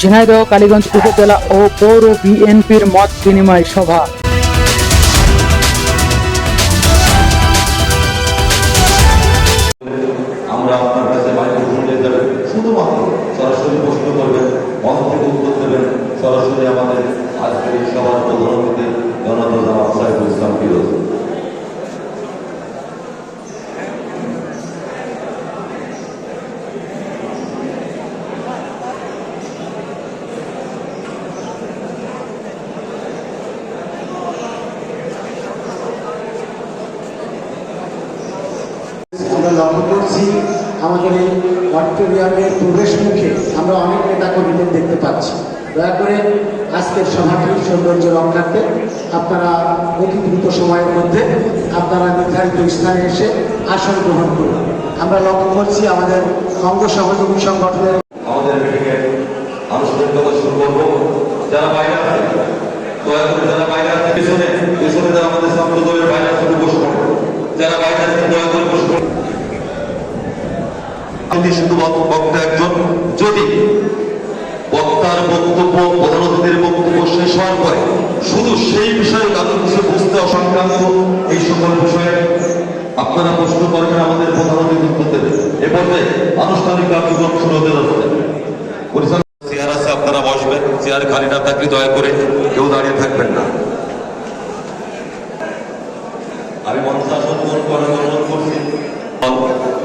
ঝিনাইদহ কালীগঞ্জ উপজেলা ও পৌর বিএনপির মত বিনিময় সভা। সরাসরি আমাদের আজকের সভার প্রধান আমরা লক্ষ্য করছি, আমাদের এই অডিটোরিয়ামের প্রবেশ মুখে আমরা অনেক নেতা কর্মীদের দেখতে পাচ্ছি। দয়া করে আজকের সভাটির সৌন্দর্য রক্ষার্থে আপনারা অতি দ্রুত সময়ের মধ্যে আপনারা নির্ধারিত স্থানে এসে আসন গ্রহণ করুন। আমরা লক্ষ্য করছি আমাদের অঙ্গ সহযোগী সংগঠনের আমাদের যারা বাইরে আছে, দয়া করে যারা বাইরে আছে, পেছনে পেছনে যারা আমাদের ছাত্র বাইরে আছে বসে যারা বাইরে আছে দয়া করে আমি শুধু বক্তা একজন। যদি বক্তার বক্তব্য প্রধান অতিথির বক্তব্য শেষ হওয়ার পরে শুধু সেই বিষয়ে কারও কিছু বুঝতে অসংক্রান্ত এই সকল বিষয়ে আপনারা প্রশ্ন করবেন, আমাদের প্রধান অতিথি উত্তর এ পর্যায়ে আনুষ্ঠানিক কার্যক্রম শুরু হতে যাচ্ছে। চেয়ার আছে, আপনারা বসবেন। চেয়ার খালি না থাকলে দয়া করে কেউ দাঁড়িয়ে থাকবেন না। আমি মঞ্চাসন করার অনুরোধ করছি।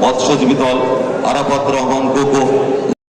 মৎস্যজীবী দল আরাফাত রহমান কোকো